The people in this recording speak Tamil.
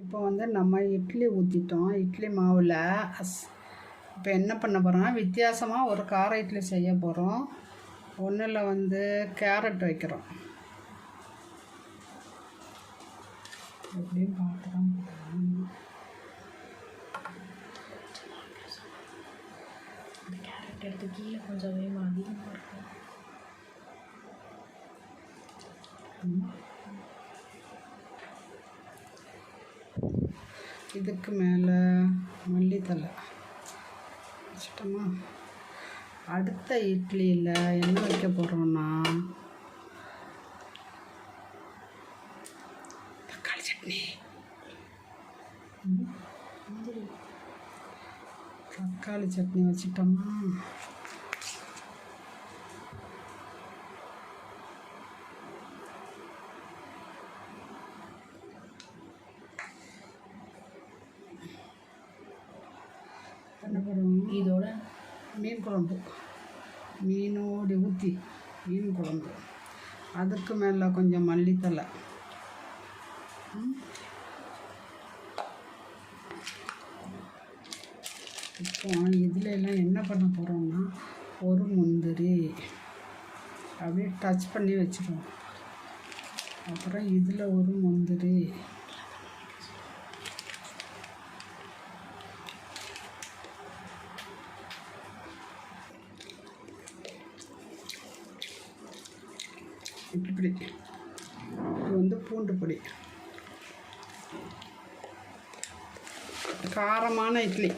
இப்போ வந்து நம்ம இட்லி ஊற்றிட்டோம் இட்லி மாவில் அஸ் இப்போ என்ன பண்ண போகிறோம்னா வித்தியாசமாக ஒரு கார இட்லி செய்ய போகிறோம் ஒன்றில் வந்து கேரட் வைக்கிறோம். எப்படியும் பார்த்துதான் கேரட் எடுத்து கீழே கொஞ்சம் வேகமாக அதிகமாக இருக்கும். இதுக்கு மேலே மல்லித்தலை வச்சிட்டோமா? அடுத்த இட்லியில் என்ன வைக்க போகிறோன்னா தக்காளி சட்னி. தக்காளி சட்னி வச்சிட்டோமா? என்ன பண்ணுறோம் இதோட மீன் குழம்பு. மீனோடு ஊற்றி மீன் குழம்பு. அதுக்கு மேலே கொஞ்சம் மல்லித்தலை இப்போ இதில் எல்லாம் என்ன பண்ண போகிறோம்னா ஒரு முந்திரி. அப்படியே டச் பண்ணி வச்சுருவோம். அப்புறம் இதில் ஒரு முந்திரி. இப்படி இது வந்து பூண்டு பொடி. காரமான இட்லி.